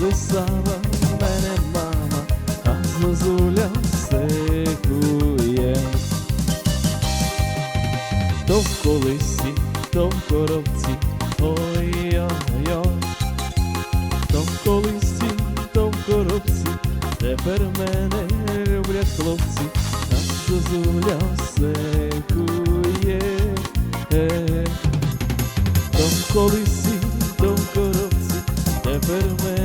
колисала мене мама, а зозуля секує. То в колисі, то в коробці, ой-ой-ой, то в колисі, то в коробці, тепер мене люблять хлопці, а зозуля секує. Е. То в колисі, то в коробці, тепер мене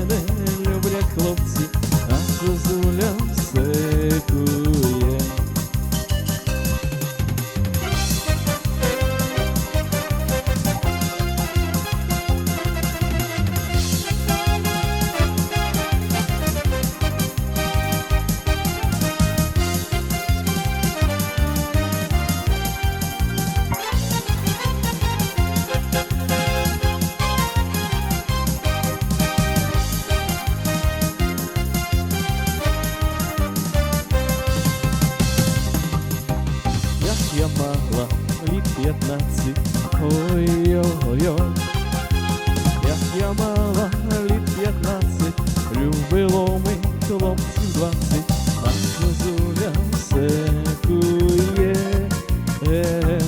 мала літ п'ятнадцять, любило ми хлопців двадцять, а зозуля секує. Е.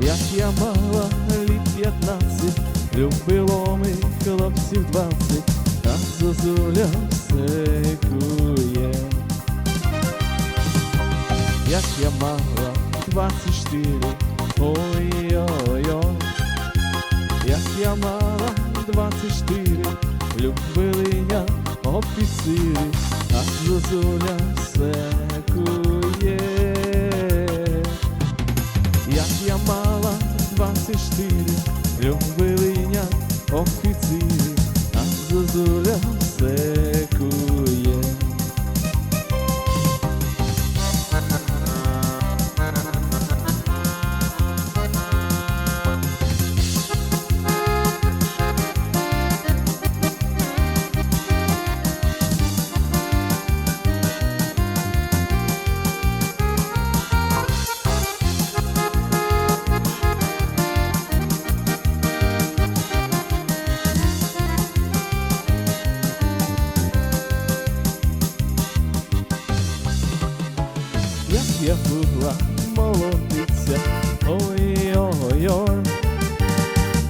Як я мала літ п'ятнадцять, любило ми хлопців двадцять, а зозуля секує. Як я мала 24, ой-ой-ой, як 24, любили я офіцири, а зозуля секує. Як я мала 24, любили я офіцири, а зозуля як я була молодиця, ой-ой-ой,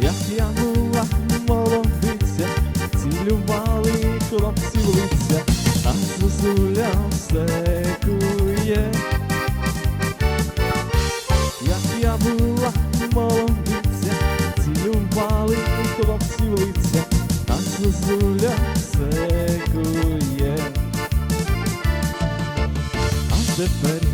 як я була молодиця, цілювали хлопці лиця, а зозуля секує. Як я була молодиця, цілювали хлопці в лиця, а зозуля секує. А тепер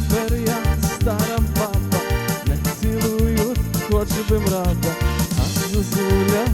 тепер я стара баба, не цілую, хоч би мрада, а зозуля